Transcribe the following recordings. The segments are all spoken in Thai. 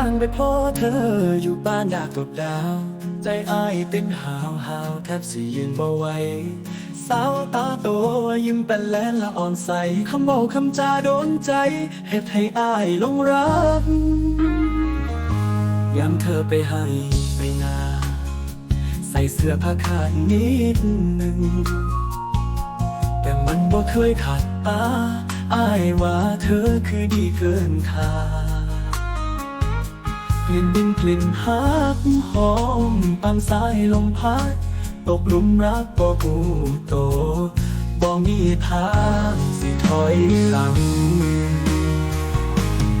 างไปพ่อเธออยู่บ้านดากตบดาว ใจอ้ายเต้นหาวหาวแทบสิยืนบ่ไหวสาวตาโตยิ้มเป็นแลนละอ่อนใสคำบอกคำจาโดนใจเฮ็ดให้อ้ายลงรักยามเธอไปให้ไปนาใส่เสื้อผ้าขาดนิดหนึ่ง แต่มันบ่เคยขาดตาอ้ายว่าเธอคือดีเกินค่า กลิ่นดินกลิ่นฮักหอมตามสายลมพัด ตกหลุมรักบ่กูโตบ่มีทางสิถอยหลัง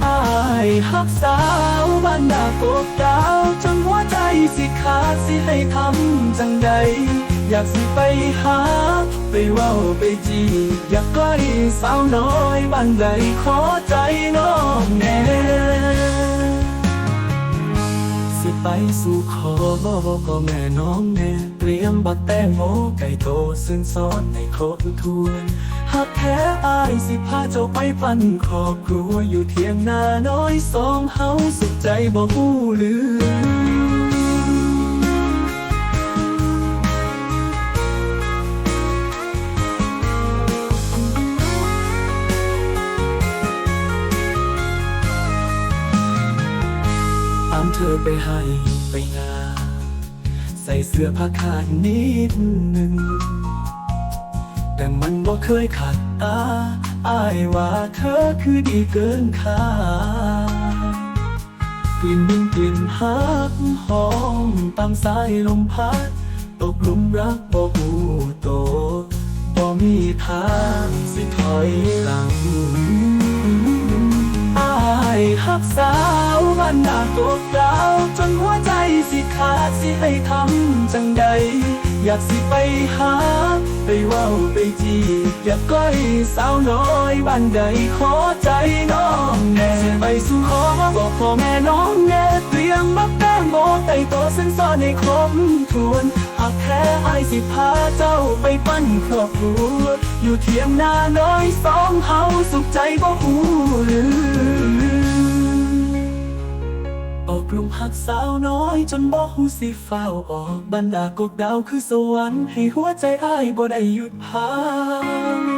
อายฮักสาวบ้านดากกดาวจนหัวใจสิขาดสิให้ทำจังใด อยากสิไปหา ไปเว้าไปจีอยากใกล้สาวน้อยบ้านใดขอใจน้องแน่ สิไปสู่ขอพ่อแม่น้องแน่เตรียมบักแตงโมไก่โตซึ่งซ้อนในโคตรทวนหักแท้อายสิพาเจ้าไปปั้นครอบครัวอยู่เทียงนาน้อยสองเฮาสุดใจบ่ฮู้ลืม ธอไปให้ไปนาใส่เสื้อผ้าขาดนิดหนึ่ง แต่มันบ่เคยขาดตาอายว่าเธอคือดีเกินค่ากลิ่นดินกลิ่นฮักหอมตามสายลมพัด ตกหลุมรักบ่หูโตบ่มีทางสิถอยหลังอายฮักสา ววันดาตกดาวจนหัวใจสิขาดสิให้ทำจังใด อยากสิไปหา ไปว้าไปจีอยากใกล้สาวน้อยบ้านใดขอใจน้องแน่สิไปสู่ขอบอกพ่อแม่น้องแน่เตรียมบักแตงโมไต่โตเส้นซ้อนในคมทวนหากแค่อายสิพาเจ้าไปปั้นครอบครัวอยู่เทียงนาน้อยสองเฮาสุขใจบ่หูลืม สาวน้อยจนบ่หูสิฟ้าออกบรรดากกดดาวคือสวรรค์ให้หัวใจอ้ายบ่ได้หยุดพัง